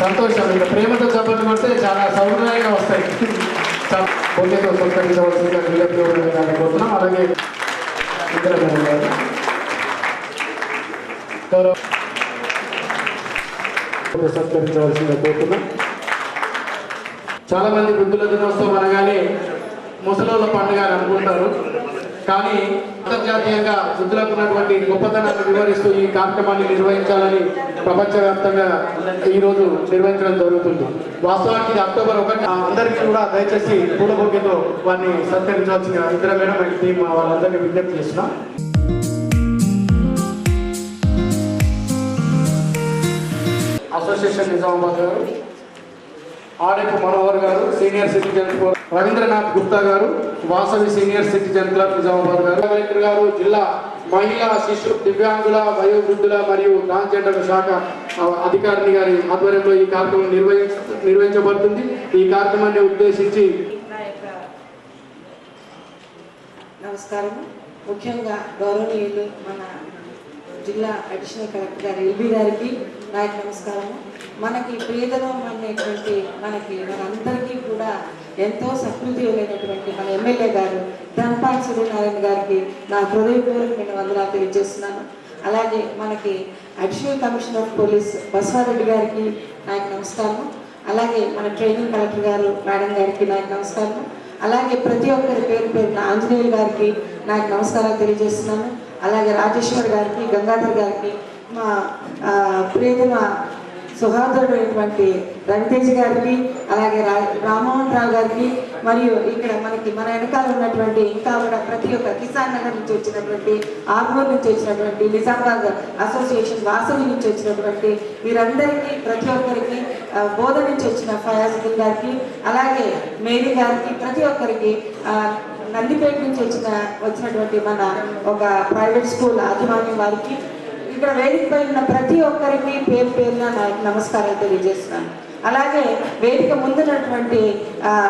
సంతోషం. ఇంకా ప్రేమతో చప్పట్లు కొడితే చాలా సౌకర్యంగా వస్తాయి. బొమ్మతో సంతరించవలసిందిగా విలపించుకోవాలనుకుంటున్నాం అలాగే సత్కరించవలసిందిగా కోరుతున్నాం. చాలా మంది దినోత్సవం అనగానే ముసలోళ్ళ పండుగ అని అనుకుంటారు. కానీ అంతర్జాతీయంగా వృద్ధులకు ఉన్నటువంటి గొప్పతనాన్ని వివరిస్తూ ఈ కార్యక్రమాన్ని నిర్వహించాలని ప్రపంచవ్యాప్తంగా ఈరోజు నిర్వహించడం జరుగుతుంది. వాస్తవానికి ఇది అక్టోబర్ ఒకటి అందరికీ కూడా దయచేసి పూలబొగ్గితో వారిని సత్కరించవలసిన ఇతర మేడం టీం వాళ్ళందరినీ విజ్ఞప్తి చేస్తున్నాం. అసోసియేషన్ నిజామాబాద్ గారు ఆడెపు మనోహర్ గారు senior citizen Ravindranath Gupta garu Vasavi senior citizen club Nizamabad garu collector garu జిల్లా మహిళా శిశు దివ్యాంగుల వయోవృద్ధుల మరియు ట్రాన్స్జెండర్ శాఖ అధికారిని గారి ఆధ్వర్యంలో ఈ కార్యక్రమం నిర్వహించ నిర్వహించబడుతుంది. ఈ కార్యక్రమాన్ని ఉద్దేశించి నమస్కారం ముఖ్యంగా గౌరవనీయులు మన జిల్లా అడిషనల్ కలెక్టర్ గారు ఎల్బీ గారికి నా నమస్కారము. మనకి పేదలం అనేటువంటి మనకి మనందరికీ కూడా ఎంతో సకృతి మన ఎమ్మెల్యే గారు ధన్పాల్ సూర్యనారాయణ గారికి నా హృదయపూర్వకమైన వందనాలు తెలియజేస్తున్నాను. అలాగే మనకి additional commissioner of police Basavareddy గారికి నా యొక్క నమస్కారం అలాగే మన ట్రైనింగ్ కలెక్టర్ గారు మేడం గారికి నా యొక్క నమస్కారం అలాగే ప్రతి ఒక్కరి పేరు పేరున ఆంజనేయులు గారికి నా యొక్క నమస్కారాలు తెలియజేస్తున్నాను. అలాగే రాజేశ్వర్ గారికి గంగాధర్ గారికి మా ప్రియతమ సుహాదుడైనటువంటి రవితేజ్ గారికి అలాగే రా రామ్మోహన్ రావు గారికి మరియు ఇక్కడ మనకి మన వెనకాల ఉన్నటువంటి ఇంకా కూడా ప్రతి ఒక్క కిసాన్ నగర్ నుంచి వచ్చినటువంటి ఆర్మూర్ నుంచి వచ్చినటువంటి నిజామాబాద్ అసోసియేషన్ వాసవి నుంచి వచ్చినటువంటి వీరందరికీ ప్రతి ఒక్కరికి బోధ నుంచి వచ్చిన ఫయాజుద్దీన్ గారికి అలాగే మేరీ గారికి ప్రతి ఒక్కరికి నందిపేట నుంచి వచ్చిన వచ్చినటువంటి మన ఒక ప్రైవేట్ స్కూల్ యాజమాన్యం వారికి ఇక్కడ వేదికపై ఉన్న ప్రతి ఒక్కరికి పేరు పేరున నమస్కారాలు తెలియజేస్తున్నాను. అలాగే వేదిక ముందున్నటువంటి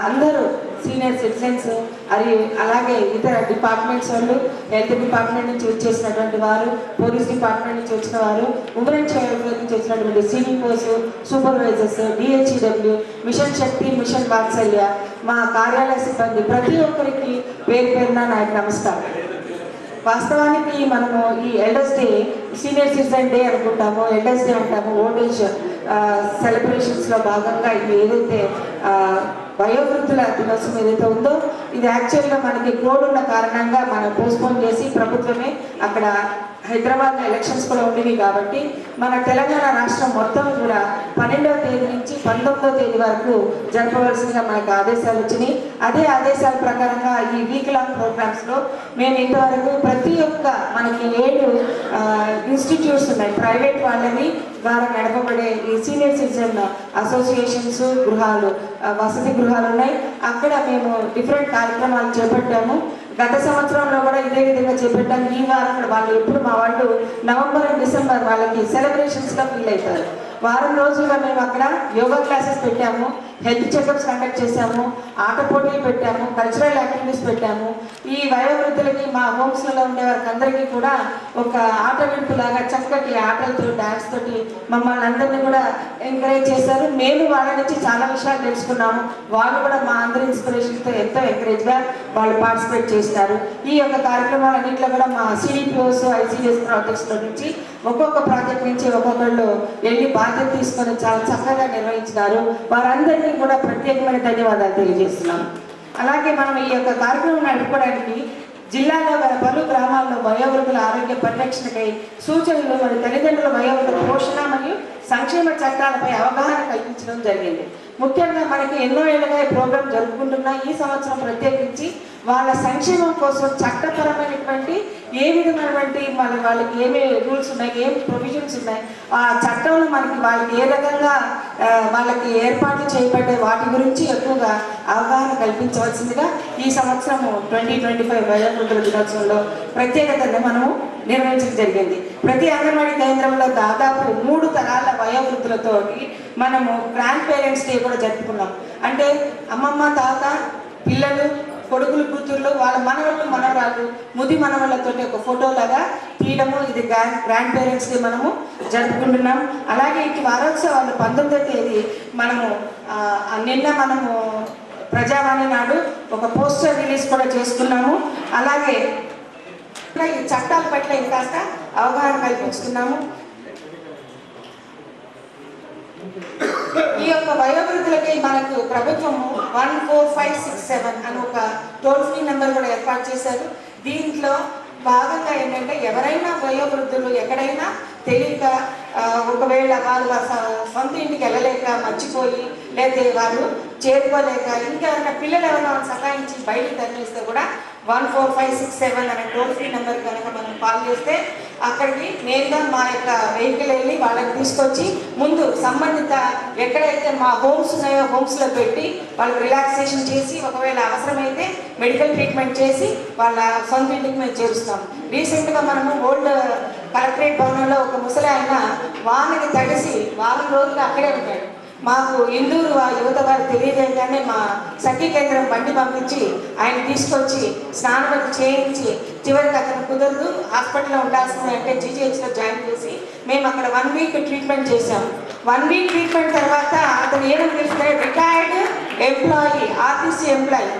అందరూ సీనియర్ సిటిజన్స్ అది అలాగే ఇతర డిపార్ట్మెంట్స్ వాళ్ళు హెల్త్ డిపార్ట్మెంట్ నుంచి వచ్చేసినటువంటి వారు పోలీస్ డిపార్ట్మెంట్ నుంచి వచ్చిన వారు ఉమెన్ చైల్డ్ నుంచి వచ్చినటువంటి seniors supervisors D H E W mission Shakti mission Vatsalya మా కార్యాలయ సిబ్బంది ప్రతి ఒక్కరికి పేరు పేరున నా నమస్కారం. వాస్తవానికి మనము ఈ elders day senior citizen day అనుకుంటాము ఎల్డర్స్ డే అంటాము ఓల్డ్ ఏజ్ సెలబ్రేషన్స్లో భాగంగా ఇది ఏదైతే వయోవృద్ధుల దినోత్సవం ఏదైతే ఉందో ఇది యాక్చువల్గా మనకి కోడ్ ఉన్న కారణంగా మనం పోస్ట్పోన్ చేసి ప్రభుత్వమే అక్కడ హైదరాబాద్ ఎలక్షన్స్ కూడా ఉండేవి కాబట్టి మన తెలంగాణ రాష్ట్రం మొత్తం కూడా పన్నెండవ తేదీ నుంచి పంతొమ్మిదవ తేదీ వరకు జరపవలసిందిగా మనకు ఆదేశాలు వచ్చినాయి. అదే ఆదేశాల ప్రకారంగా ఈ వీక్ లాంగ్ ప్రోగ్రామ్స్లో మేము ఇంతవరకు ప్రతి ఒక్క మనకి ఏడు ఇన్స్టిట్యూట్స్ ఉన్నాయి. ప్రైవేట్ వాళ్ళని ద్వారా నడపబడే ఈ సీనియర్ సిటిజన్ అసోసియేషన్స్ గృహాలు వసతి గృహాలు ఉన్నాయి. అక్కడ మేము డిఫరెంట్ కార్యక్రమాలు చేపట్టాము. గత సంవత్సరంలో కూడా ఇదే విధంగా చేపట్టాం. ఈ వారం కూడా వాళ్ళు ఎప్పుడు మా వాళ్ళు నవంబర్ అండ్ డిసెంబర్ వాళ్ళకి సెలబ్రేషన్స్గా ఫీల్ అవుతారు. వారం రోజులుగా మేము అక్కడ యోగా క్లాసెస్ పెట్టాము. హెల్త్ చెకప్స్ కండక్ట్ చేశాము ఆట పోటీలు పెట్టాము కల్చరల్ యాక్టివిటీస్ పెట్టాము. ఈ వయోవృద్ధులకి మా హోమ్స్లలో ఉండే వారికి అందరికీ కూడా ఒక ఆట విడుపులాగా చక్కటి ఆటలతో డాన్స్ తోటి మమ్మల్ని అందరినీ కూడా ఎంకరేజ్ చేశారు. మేము వాళ్ళ నుంచి చాలా విషయాలు తెలుసుకున్నాము. వాళ్ళు కూడా మా అందరి ఇన్స్పిరేషన్తో ఎంతో ఎంకరేజ్గా వాళ్ళు పార్టిసిపేట్ చేస్తారు. ఈ యొక్క కార్యక్రమాలన్నింటిలో కూడా మా సిడిపిఓస్ ఐసీడిఎస్ ప్రాజెక్ట్స్ నుంచి ఒక్కొక్క ప్రాజెక్ట్ నుంచి ఒక్కొక్కళ్ళు వెళ్ళి బాధ్యత తీసుకొని చాలా చక్కగా నిర్వహించినారు. వారందరికీ కూడా ప్రత్యేకమైన ధన్యవాదాలు తెలియజేస్తున్నాం అలాగే మనం ఈ యొక్క కార్యక్రమం నడుపుకోవడానికి జిల్లాలో గల పలు గ్రామాల్లో వయోవృద్ధుల ఆరోగ్య పరిరక్షణకై సూచనలు మరియు తల్లిదండ్రుల వయోవృద్ధుల పోషణ మరియు సంక్షేమ చట్టాలపై అవగాహన కల్పించడం జరిగింది. ముఖ్యంగా మనకి ఎన్నో ఏళ్ళుగా ఈ ప్రోగ్రాం జరుపుకుంటున్నా ఈ సంవత్సరం ప్రత్యేకించి వాళ్ళ సంక్షేమం కోసం చట్టపరమైనటువంటి ఏ విధమైనటువంటి మన వాళ్ళకి ఏమి రూల్స్ ఉన్నాయి ఏం ప్రొవిజన్స్ ఉన్నాయి ఆ చట్టంలో మనకి వాళ్ళకి ఏ రకంగా వాళ్ళకి ఏర్పాట్లు చేయబడ్డే వాటి గురించి ఎక్కువగా అవగాహన కల్పించవలసిందిగా ఈ సంవత్సరము ట్వంటీ ట్వంటీ ఫైవ్ వయోవృద్ధుల దినోత్సవంలో ప్రత్యేకతను మనము నిర్వహించడం జరిగింది. ప్రతి అంగన్వాడీ కేంద్రంలో దాదాపు మూడు తరాల వయోవృద్ధులతో మనము గ్రాండ్ పేరెంట్స్ డే కూడా జరుపుకున్నాం. అంటే అమ్మమ్మ తాత పిల్లలు కొడుకులు కూతుర్లు వాళ్ళ మనవళ్ళు మనవరాలు ముది మనవళ్ళతో ఒక ఫోటోలాగా తీయడము. ఇది గ్రాండ్ పేరెంట్స్కి మనము జరుపుకుంటున్నాం. అలాగే ఇటు వారోత్సవాలు పంతొమ్మిదో తేదీ మనము నిన్న మనము ప్రజావాణి నాడు ఒక పోస్టర్ రిలీజ్ కూడా చేసుకున్నాము. అలాగే ఈ చట్టాల పట్ల ఇంకాస్త అవగాహన కల్పిస్తున్నాము ఈ యొక్క వయోవృద్ధులకి మనకు ప్రభుత్వము one four five six seven అని ఒక టోల్ ఫ్రీ నెంబర్ కూడా ఏర్పాటు చేశారు. దీంట్లో భాగంగా ఏంటంటే ఎవరైనా వయోవృద్ధులు ఎక్కడైనా తెలియక ఒకవేళ వాళ్ళు స- సొంత ఇంటికి వెళ్ళలేక మర్చిపోయి లేదా వారు చేరుకోలేక ఇంకా ఏమైనా పిల్లలు ఎవరైనా వాళ్ళని బయటకు తరలిస్తే కూడా one four five six seven అనే టోల్ ఫ్రీ నెంబర్ కనుక మనం కాల్ చేస్తే అక్కడికి నేరుగా మా యొక్క వెహికల్ వెళ్ళి వాళ్ళని తీసుకొచ్చి ముందు సంబంధిత ఎక్కడైతే మా హోమ్స్ ఉన్నాయో హోమ్స్లో పెట్టి వాళ్ళకి రిలాక్సేషన్ చేసి ఒకవేళ అవసరమైతే మెడికల్ ట్రీట్మెంట్ చేసి వాళ్ళ సొంత ఇంటికి మేము చేరుస్తాం. రీసెంట్గా మనము ఓల్డ్ కలెక్టరేట్ భవనంలో ఒక ముసలి ఆయన వానకి తడిసి వారం రోజులు అక్కడే ఉంటాడు. మాకు ఇందూరు ఆ యువత వారు తెలియజేయగానే మా సఖీ కేంద్రం బండి పంపించి ఆయన తీసుకొచ్చి స్నానం చేయించి చివరికి అతను కుదరదు హాస్పిటల్లో ఉండాల్సింది అంటే జీజీహెచ్లో జాయిన్ చేసి మేము అక్కడ వన్ వీక్ ట్రీట్మెంట్ చేశాము వన్ వీక్ ట్రీట్మెంట్ తర్వాత అతను ఏమని తెలిస్తే రిటైర్డ్ ఎంప్లాయీ ఆర్టీసీ ఎంప్లాయీ.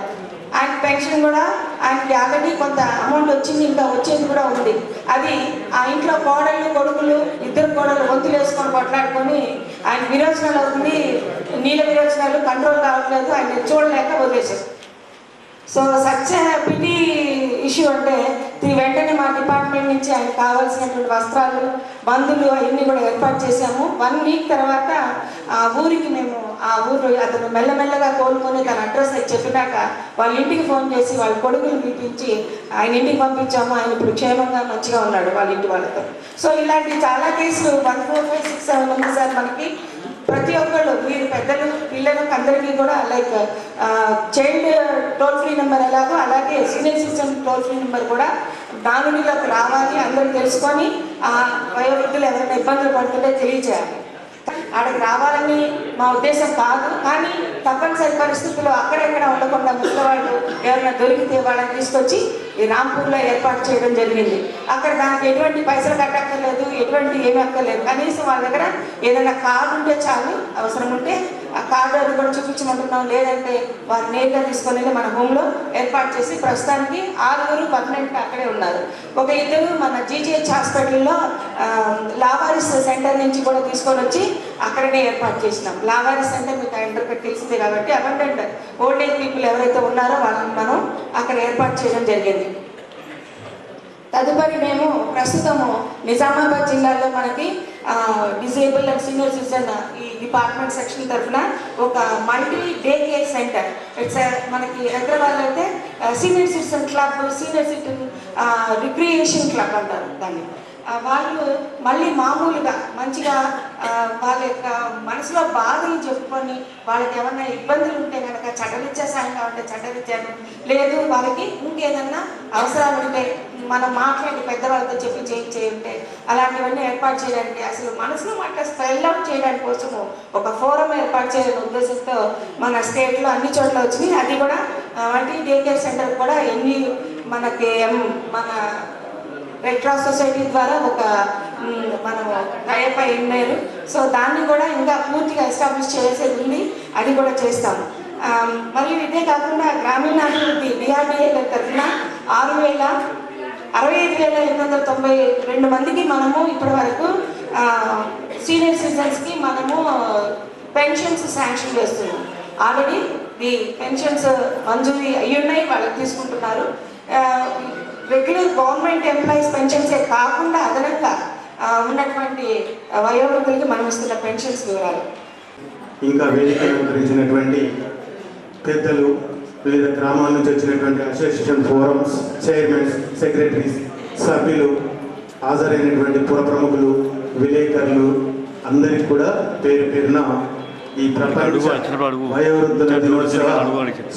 ఆయన పెన్షన్ కూడా ఆయనకి ఆల్రెడీ కొంత అమౌంట్ వచ్చింది ఇంకా వచ్చేది కూడా ఉంది. అది ఆ ఇంట్లో కోడళ్ళు కొడుకులు ఇద్దరు కోడలు వంతులు వేసుకొని కొట్లాడుకొని ఆయన విరోచనాలు అవుతుంది నీళ్ళ విరోచనాలు కంట్రోల్ కావట్లేదు ఆయన చూడలేక వదిలేశారు. సో సచ్ పిటి ఇష్యూ అంటే వెంటనే మా డిపార్ట్మెంట్ నుంచి ఆయనకు కావాల్సినటువంటి వస్త్రాలు మందులు అవన్నీ కూడా ఏర్పాటు చేశాము. వన్ వీక్ తర్వాత ఆ ఊరికి మేము ఆ ఊరు అతను మెల్లమెల్లగా కోలుకొని తన అడ్రస్ అది చెప్పినాక వాళ్ళ ఇంటికి ఫోన్ చేసి వాళ్ళ కొడుకుని పిలిపించి ఆయన ఇంటికి పంపించాము. ఆయన ఇప్పుడు క్షేమంగా మంచిగా ఉన్నాడు వాళ్ళ ఇంటి వాళ్ళతో. సో ఇలాంటి చాలా కేసులు one four five six seven ఉంది సార్ మనకి. ప్రతి ఒక్కళ్ళు మీరు పెద్దలు పిల్లలకు అందరికీ కూడా like child toll free number ఎలాగో అలాగే senior citizen toll free number కూడా నానుడిలోకి రావాలి. అందరూ తెలుసుకొని ఆ వయోవృద్ధులు ఎవరైనా ఇబ్బందులు పడుతుంటే తెలియజేయాలి. అక్కడికి రావాలని మా ఉద్దేశం కాదు. కానీ తప్పనిసరి పరిస్థితుల్లో అక్కడెక్కడ ఉండకుండా ముసలివాళ్ళు ఎవరైనా దొరికితే వాళ్ళని తీసుకొచ్చి ఈ రాంపూర్లో ఏర్పాటు చేయడం జరిగింది. అక్కడ దానికి ఎటువంటి పైసలు కట్టక్కర్లేదు ఎటువంటి ఏమి అక్కర్లేదు. కనీసం వాళ్ళ దగ్గర ఏదైనా కార్డు ఉంటే చాలు అవసరం ఉంటే ఆ కార్డు అది కూడా చూపించమంటున్నాం. లేదంటే వారు నేరుగా తీసుకొని వెళ్ళి మన హోమ్లో ఏర్పాటు చేసి ప్రస్తుతానికి ఆరుగురు పర్మనెంట్గా అక్కడే ఉన్నారు. ఒక ఇద్దరు మన జీజీహెచ్ హాస్పిటల్లో లావారిస్ సెంటర్ నుంచి కూడా తీసుకొని వచ్చి అక్కడనే ఏర్పాటు చేసినాం. లావారిస్ సెంటర్ మీకు పెట్టి తెలుస్తుంది కాబట్టి అబండెంట్ ఓల్డ్ ఏజ్ పీపుల్ ఎవరైతే ఉన్నారో వాళ్ళని మనం అక్కడ ఏర్పాటు చేయడం జరిగింది. తదుపరి మేము ప్రస్తుతము నిజామాబాద్ జిల్లాలో మనకి డిజేబుల్ అండ్ సీనియర్ సిటిజన్ ఈ డిపార్ట్మెంట్ సెక్షన్ తరఫున ఒక multi day care centre it's మనకి హైదరాబాద్లో అయితే senior citizen club senior citizen recreation club అంటారు దాన్ని. వాళ్ళు మళ్ళీ మామూలుగా మంచిగా వాళ్ళ యొక్క మనసులో బాధలు చెప్పుకొని వాళ్ళకి ఏమన్నా ఇబ్బందులు ఉంటే కనుక చట్టరీత్యా సాయం కావాలంటే చట్టరీత్యాను లేదు వాళ్ళకి ఇంకేదన్నా అవసరాలు ఉంటే మనం మాట్లాడి పెద్దవాళ్ళతో చెప్పి చేయించే ఉంటే అలాంటివన్నీ ఏర్పాటు చేయడానికి అసలు మనసులో మాట స్పెల్ అవుట్ చేయడానికి కోసము ఒక ఫోరం ఏర్పాటు చేయాలనే ఉద్దేశంతో మన స్టేట్లో అన్ని చోట్ల వచ్చినాయి అది కూడా వంటి డే కేర్ సెంటర్ కూడా ఎన్ని మనకి మన రెడ్ క్రాస్ సొసైటీ ద్వారా ఒక మ్, మనం టైప్ అయి ఉన్నారు. సో దాన్ని కూడా ఇంకా పూర్తిగా ఎస్టాబ్లిష్ చేసేది ఉంది. అది కూడా చేస్తాము. మరియు ఇదే కాకుండా గ్రామీణాభివృద్ధి డిఆర్డిఏ తరఫున ఆరు వేల అరవై ఐదు వేల ఎనిమిది వందల తొంభై రెండు మందికి మనము ఇప్పటి వరకు సీనియర్ సిటిజన్స్కి మనము పెన్షన్స్ శాంక్షన్ చేస్తున్నాం. ఆల్రెడీ ది పెన్షన్స్ మంజూరీ అయ్యున్నాయి వాళ్ళకి తీసుకుంటున్నారు. రెగ్యులర్ గవర్నమెంట్ ఎంప్లాయీస్ పెన్షన్సే కాకుండా అదనంగా ఉన్నటువంటి వయోవృద్ధులకి మనం ఇస్తున్న పెన్షన్స్ వివరాలు. ఇంకా వేదిక అలంకరించినటువంటి పెద్దలు వివిధ గ్రామాల నుంచి వచ్చినటువంటి అసోసియేషన్ ఫోరమ్స్ చైర్మన్స్ సెక్రటరీస్ సభ్యులు హాజరైనటువంటి పుర ప్రముఖులు విలేకరులు అందరికి కూడా పేరు పేరున ఈ ప్రపంచ. వయోవృద్ధుల దినోత్సవ.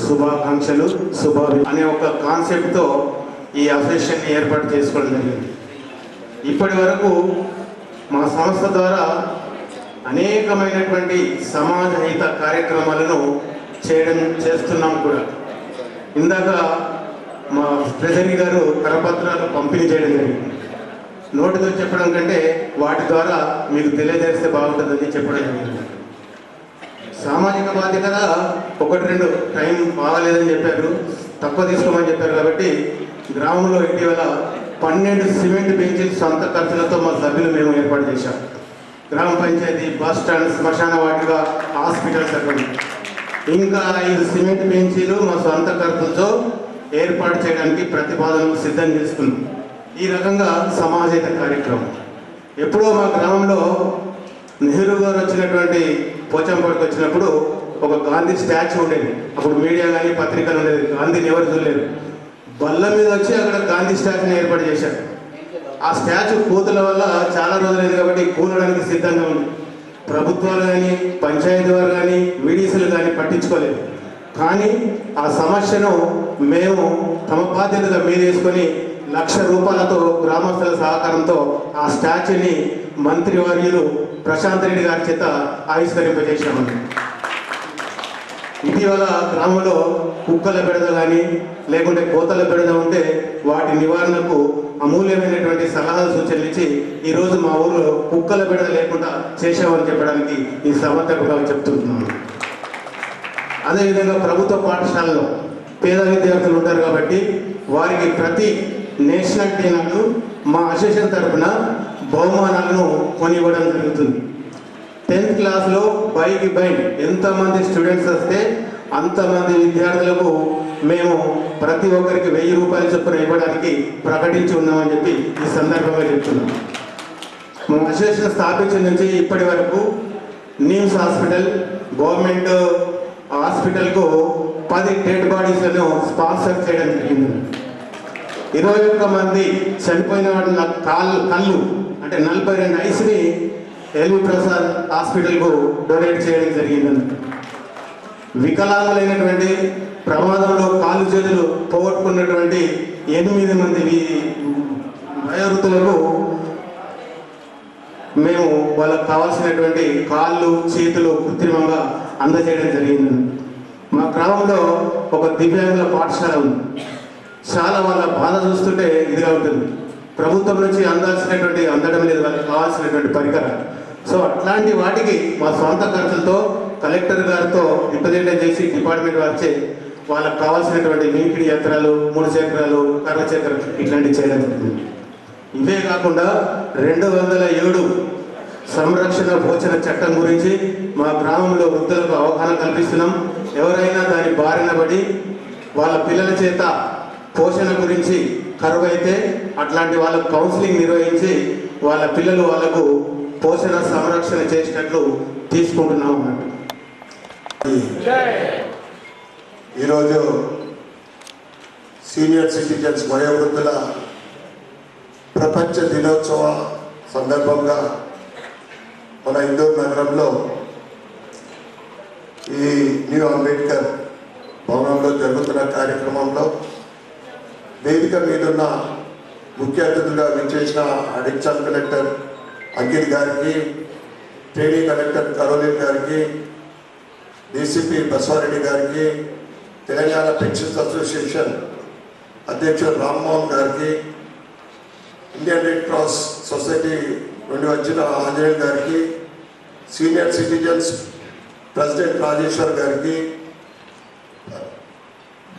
శుభాకాంక్షలు శుభ అనే ఒక కాన్సెప్ట్తో ఈ అసోసియేషన్ ఏర్పాటు చేసుకోవడం జరిగింది ఇప్పటి వరకు మా సంస్థ ద్వారా అనేకమైనటువంటి సమాజ హిత కార్యక్రమాలను చేయడం చేస్తున్నాం కూడా ఇందాక మా ట్రెజరీ గారు కరపత్రాలు పంపిణీ చేయడం జరిగింది. నోటితో చెప్పడం కంటే వాటి ద్వారా మీకు తెలియజేస్తే బాగుంటుందని చెప్పడం జరిగింది. సామాజిక బాధ్యత ఒకటి రెండు టైం బాగాలేదని చెప్పారు తక్కువ తీసుకోమని చెప్పారు కాబట్టి గ్రామంలో ఇటీవల పన్నెండు సిమెంట్ బెంచీలు సొంత ఖర్చులతో మా సభ్యులు మేము ఏర్పాటు చేశాం. గ్రామ పంచాయతీ బస్ స్టాండ్ శ్మశాన వాటిగా హాస్పిటల్స్ అక్కడ ఇంకా ఐదు సిమెంట్ బెంచీలు మా సొంత ఖర్చుతో ఏర్పాటు చేయడానికి ప్రతిపాదనలు సిద్ధం చేసుకున్నాం. ఈ రకంగా సమాజేత కార్యక్రమం. ఎప్పుడో మా గ్రామంలో నెహ్రూ గారు వచ్చినటువంటి పోచంపడికి వచ్చినప్పుడు ఒక గాంధీ స్టాచ్యూ ఉండేది. అప్పుడు మీడియా కానీ పత్రికలు ఉండేది గాంధీని ఎవరు చూడలేరు. బల్ల మీద వచ్చి అక్కడ గాంధీ స్టాచ్యూని ఏర్పాటు చేశారు. ఆ స్టాచ్యూ కూతుల వల్ల చాలా రోజులైంది కాబట్టి కూలడానికి సిద్ధంగా ఉంది. ప్రభుత్వాలు కానీ పంచాయతీ వారు కానీ వీడీసీలు కానీ పట్టించుకోలేదు. కానీ ఆ సమస్యను మేము తమ బాధ్యతగా మీదేసుకొని లక్ష రూపాయలతో గ్రామస్తుల సహకారంతో ఆ స్టాచ్యూని మంత్రివర్యులు ప్రశాంత్ రెడ్డి గారి చేత ఆవిష్కరింపజేశామండి. ఇటీవల గ్రామంలో కుక్కల బెడద కానీ లేకుంటే కోతల బెడద ఉంటే వాటి నివారణకు అమూల్యమైనటువంటి సలహాలు సూచనలు ఇచ్చి ఈరోజు మా ఊర్లో కుక్కల బెడద లేకుండా చేశామని చెప్పడానికి ఈ సమర్థకుగా చెప్తున్నాను. అదేవిధంగా ప్రభుత్వ పాఠశాలలో పేద విద్యార్థులు ఉంటారు కాబట్టి వారికి ప్రతి నేషనల్ డే నాడు మా అసోసియేషన్ తరఫున బహుమానాలను కొనివ్వడం జరుగుతుంది. టెన్త్ క్లాస్లో బైక్ బైక్ ఎంతమంది స్టూడెంట్స్ వస్తే అంతమంది విద్యార్థులకు మేము ప్రతి ఒక్కరికి వెయ్యి రూపాయలు చొప్పున ఇవ్వడానికి ప్రకటించి ఉన్నామని చెప్పి ఈ సందర్భంగా చెప్తున్నాం. మా అసోసియేషన్ స్థాపించిన నుంచి ఇప్పటి వరకు నిమ్స్ హాస్పిటల్ గవర్నమెంట్ హాస్పిటల్కు పది డెడ్ బాడీస్లను స్పాన్సర్ చేయడం జరిగింది. ఇరవై ఒక్క మంది చనిపోయిన వాళ్ళ కాళ్ళు కళ్ళు అంటే నలభై రెండు ఐస్ని ఎల్వి ప్రసాద్ హాస్పిటల్కు డొనేట్ చేయడం జరిగిందని వికలాంగులైనటువంటి ప్రమాదంలో కాలు చేతులు పోగొట్టుకున్నటువంటి ఎనిమిది మంది వయోవృత్తులకు మేము వాళ్ళకు కావాల్సినటువంటి కాళ్ళు చేతులు కృత్రిమంగా అందజేయడం జరిగింది. మా గ్రామంలో ఒక దివ్యాంగుల పాఠశాల ఉంది. చాలా వాళ్ళ బాధ చూస్తుంటే ఇదిగా ఉంటుంది. ప్రభుత్వం నుంచి అందాల్సినటువంటి అందడం లేదు వాళ్ళకి కావాల్సినటువంటి పరికరాలు సో అట్లాంటి వాటికి మా సొంత ఖర్చులతో కలెక్టర్ గారితో రిప్రజెంట్ చేసి డిపార్ట్మెంట్ వారిచే వాళ్ళకి కావాల్సినటువంటి నీటి యంత్రాలు మూడు చక్రాలు కర్ర చక్రాలు ఇట్లాంటివి చేయడం జరిగింది ఇవే కాకుండా రెండు వందల ఏడు సంరక్షణ భోజన చట్టం గురించి మా గ్రామంలో వృద్ధులకు అవగాహన కల్పిస్తున్నాం. ఎవరైనా దాని బారిన పడి వాళ్ళ పిల్లల చేత పోషణ గురించి కరువు అయితే అట్లాంటి వాళ్ళకు కౌన్సిలింగ్ నిర్వహించి వాళ్ళ పిల్లలు వాళ్ళకు పోషణ సంరక్షణ చేసినట్లు తీసుకుంటున్నాం అన్నట్టు. ఈరోజు సీనియర్ సిటిజన్స్ వయోవృద్ధుల ప్రపంచ దినోత్సవ సందర్భంగా మన ఇందూరు నగరంలో ఈ న్యూ అంబేద్కర్ భవనంలో జరుగుతున్న కార్యక్రమంలో వేదిక మీదున్న ముఖ్య అతిథులుగా విచ్చేసిన అడిక్షన్ కలెక్టర్ అంకిత్ గారికి ట్రైనింగ్ కలెక్టర్ కరోలిన్ గారికి డీసీపీ బసవారెడ్డి గారికి తెలంగాణ పెన్షన్స్ అసోసియేషన్ అధ్యక్షుడు రామ్మోహన్ గారికి ఇండియన్ రెడ్ క్రాస్ సొసైటీ నుండి వచ్చిన ఆంజనేయులు గారికి సీనియర్ సిటిజన్స్ ప్రెసిడెంట్ రాజేశ్వర్ గారికి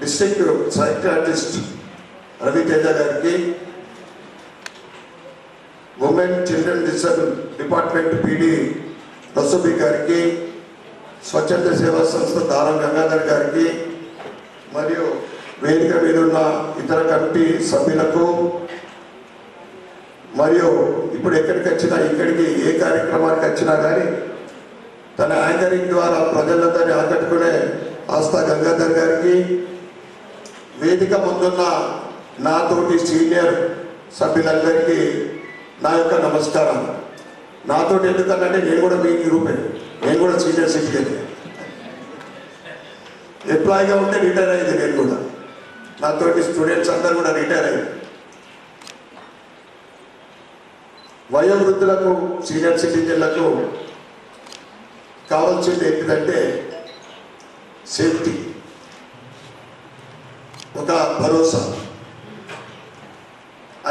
district psychiatrist Raviteja garu women children disable department PD Rasubi garu స్వచ్ఛంద సేవా సంస్థ దారం గంగాధర్ గారికి మరియు వేదిక మీద ఉన్న ఇతర కమిటీ సభ్యులకు మరియు ఇప్పుడు ఎక్కడికి వచ్చినా ఇక్కడికి ఏ కార్యక్రమానికి వచ్చినా కానీ తన యాంకరింగ్ ద్వారా ప్రజలందరినీ ఆకట్టుకునే ఆస్థా గంగాధర్ గారికి వేదిక ముందున్న నాతోటి సీనియర్ సభ్యులందరికీ నా యొక్క నమస్కారం. నాతోటి ఎందుకనంటే నేను కూడా మీ గ్రూపే. నేను కూడా సీనియర్ సిటిజన్. ఎంప్లాయీగా ఉంటే రిటైర్ అయింది నేను కూడా. నాతోటి స్టూడెంట్స్ అందరు కూడా రిటైర్ అయ్యారు. వయోవృద్ధులకు సీనియర్ సిటిజన్లకు కావాల్సింది ఏంటిదంటే సేఫ్టీ ఒక భరోసా.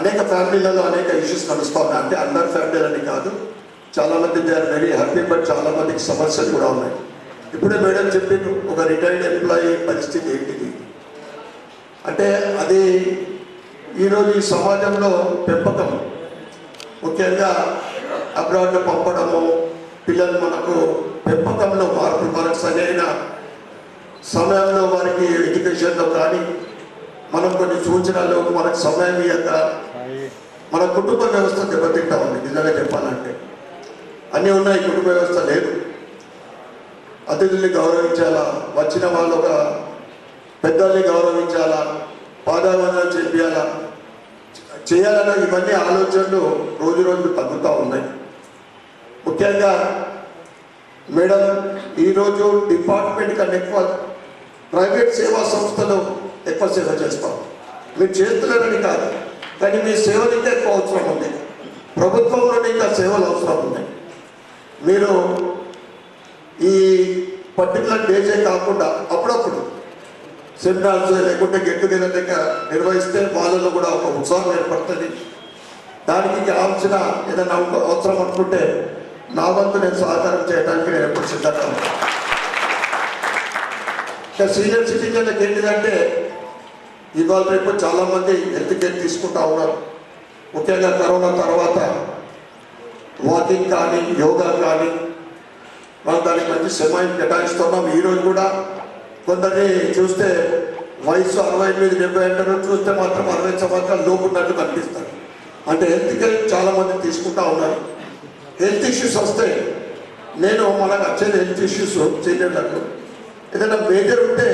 అనేక ఫ్యామిలీలలో అనేక ఇష్యూస్ నడుస్తూ అంటే అందరి ఫ్యామిలీలని కాదు చాలా మంది they are very happy but చాలా మందికి సమస్యలు కూడా ఉన్నాయి. ఇప్పుడే మేడం చెప్పిండ్రు ఒక రిటైర్డ్ ఎంప్లాయీ పరిస్థితి ఏంటిది? అంటే అది ఈరోజు ఈ సమాజంలో పెంపకం ముఖ్యంగా అబ్రాడ్లో పంపడము పిల్లలు మనకు పెంపకంలో మార్పు మనకు సరైన సమయంలో వారికి ఎడ్యుకేషన్లో కానీ మనం కొన్ని సూచనలు మనకు సమయం ఇవ్వక మన కుటుంబ వ్యవస్థ దెబ్బతింటా ఉంది నిజంగా చెప్పాలంటే. అన్నీ ఉన్నాయి కుటుంబ వ్యవస్థ లేదు. అతిథుల్ని గౌరవించాలా? వచ్చిన వాళ్ళు ఒక పెద్దల్ని గౌరవించాలా? పాదావందనం చేయాలా చేయాలన్న ఇవన్నీ ఆలోచనలు రోజు రోజు తగ్గుతూ ఉన్నాయి. ముఖ్యంగా మేడం ఈరోజు డిపార్ట్మెంట్ కన్నా ఎక్కువ ప్రైవేట్ సేవా సంస్థలు ఎక్కువ సేవ చేస్తాం. మీరు చేస్తున్నారని కాదు. కానీ మీ సేవలు ఇంకా ఎక్కువ అవసరం ఉంది ప్రభుత్వంలో ఇంకా సేవలు అవసరం ఉన్నాయి. మీరు ఈ పర్టికులర్ డేసే కాకుండా అప్పుడప్పుడు సెమినార్స్ లేకుంటే గెట్ టుగెదర్ లెక్క నిర్వహిస్తే వాళ్ళలో కూడా ఒక ఉత్సాహం ఏర్పడుతుంది. దానికి కావాల్సిన ఏదైనా అవసరం అనుకుంటే నా వంతు నేను సహకారం చేయడానికి నేను ఎప్పుడు సిద్ధంగా ఇంకా సీనియర్ సిటిజన్లకు ఏంటిదంటే ఇవాళ రేపు చాలామంది హెల్త్ కేర్ తీసుకుంటా ఉన్నారు. ముఖ్యంగా కరోనా తర్వాత వాకింగ్ కానీ యోగా కానీ మనం దానికి మంచి సమయం కేటాయిస్తున్నాం. ఈరోజు కూడా కొందరిని చూస్తే వయసు అరవై ఎనిమిది డెబ్బై అంటారు చూస్తే మాత్రం అరవై సంవత్సరాలు లోపు ఉన్నట్టు కనిపిస్తారు. అంటే హెల్త్ కేర్ చాలామంది తీసుకుంటా ఉన్నారు. హెల్త్ ఇష్యూస్ వస్తే నేను మనకు వచ్చేది హెల్త్ ఇష్యూస్ చేయలేదు ఏదైనా మేజర్ ఉంటే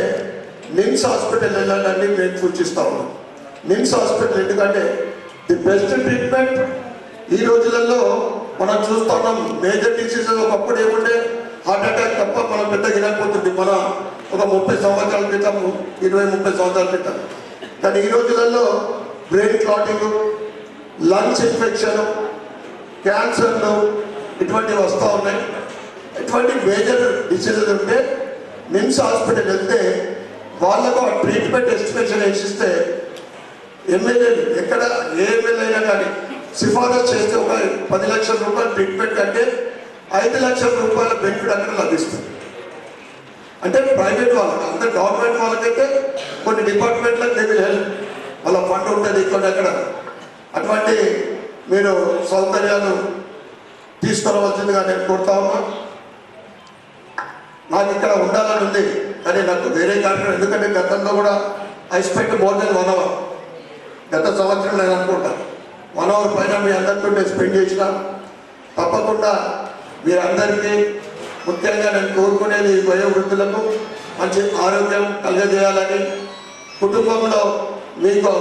నిమ్స్ హాస్పిటల్ వెళ్ళాలని మేము సూచిస్తా ఉన్నాం. నిమ్స్ హాస్పిటల్ ఎందుకంటే ది బెస్ట్ ట్రీట్మెంట్ ఈ రోజులలో మనం చూస్తా ఉన్నాం. మేజర్ డిసీజెస్ ఒకప్పుడు ఏముండే? హార్ట్ అటాక్ తప్ప మనం పెద్ద వినకపోతుంది మన ఒక ముప్పై సంవత్సరాల క్రితం ఇరవై ముప్పై సంవత్సరాల క్రితం. కానీ ఈ రోజులలో బ్రెయిన్ క్లాటింగ్ లంగ్స్ ఇన్ఫెక్షన్ క్యాన్సర్లు ఇటువంటివి వస్తూ ఉన్నాయి. ఇటువంటి మేజర్ డిసీజెస్ ఉంటే నిమ్స్ హాస్పిటల్ వెళ్తే వాళ్ళకు ఆ ట్రీట్మెంట్ ఎస్టిమేషన్ వేసిస్తే ఎమ్మెల్యే ఎక్కడ ఏ ఎమ్మెల్యేనా కానీ సిఫారసు చేస్తే ఒక పది లక్షల రూపాయల ట్రీట్మెంట్ అంటే ఐదు లక్షల రూపాయల బెనిఫిట్ అక్కడ లభిస్తుంది. అంటే ప్రైవేట్ వాళ్ళకి అంత గవర్నమెంట్ వాళ్ళకైతే కొన్ని డిపార్ట్మెంట్లకు దే విల్ హెల్ప్ వాళ్ళ ఫండ్ ఉంటుంది ఇక్కడ అక్కడ. అటువంటి మీరు సౌకర్యాలు తీసుకురావాల్సిందిగా నేను కోరుతా ఉన్నా. నాకు ఇక్కడ ఉండాలని ఉంది. కానీ నాకు వేరే కార్యక్రమం ఎందుకంటే గతంలో కూడా I spend more than one hour. గత సంవత్సరం నేను అనుకుంటాను వన్ అవర్ పైన మీ అందరితో నేను స్పెండ్ చేసిన. తప్పకుండా మీరందరికీ ముఖ్యంగా నేను కోరుకునేది వయోవృద్ధులకు మంచి ఆరోగ్యం కలగజేయాలని కుటుంబంలో మీకు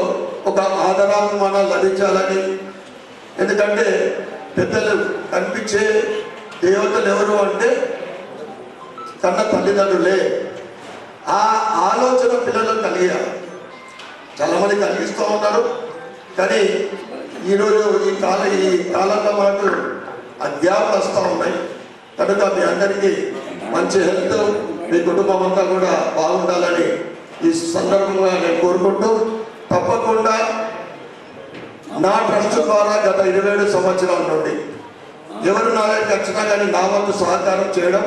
ఒక ఆదరాభిమానం లభించాలని. ఎందుకంటే పెద్దలు కనిపించే దేవతలు ఎవరు అంటే కన్న తల్లిదండ్రులే ఆ ఆలోచన పిల్లలకు కలిగారు చాలామంది కలిగిస్తూ ఉన్నారు. కానీ ఈరోజు ఈ కాల ఈ కాలంలో మనకు అధ్యాపనలు వస్తూ ఉన్నాయి. కనుక మీ అందరికీ మంచి హెల్త్ మీ కుటుంబం అంతా కూడా బాగుండాలని ఈ సందర్భంగా నేను కోరుకుంటూ తప్పకుండా నా ట్రస్ట్ ద్వారా గత ఇరవై ఏడు సంవత్సరాల నుండి ఎవరు నా దగ్గరికి వచ్చినా కానీ నా వంతు సహకారం చేయడం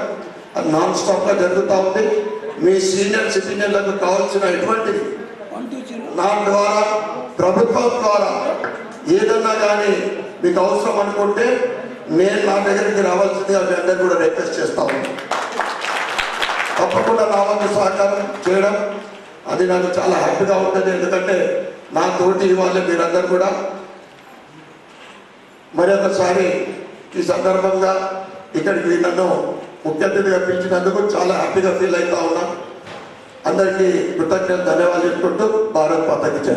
నాన్ స్టాప్గా జరుగుతూ ఉంది. మీ సీనియర్ సిటిజన్లకు కావాల్సిన ఎటువంటిది నా ద్వారా ప్రభుత్వం ద్వారా ఏదన్నా కానీ మీకు అవసరం అనుకుంటే నేను నా దగ్గరికి రావాల్సిందిగా మీ అందరు కూడా రిక్వెస్ట్ చేస్తా ఉన్నాను తప్పకుండా నా వంతు సహకారం చేయడం అది నాకు చాలా హ్యాపీగా ఉంటుంది. ఎందుకంటే నా తోటి ఇవాళ మీరందరూ కూడా. మరొకసారి ఈ సందర్భంగా ఇక్కడికి నన్ను ముఖ్య అతిథిగా పిలిచినందుకు చాలా హ్యాపీగా ఫీల్ అవుతా ఉన్నా. అందరికీ కృతజ్ఞత ధన్యవాదాలు చెప్పుకుంటూ భారత్ పాతకి జై.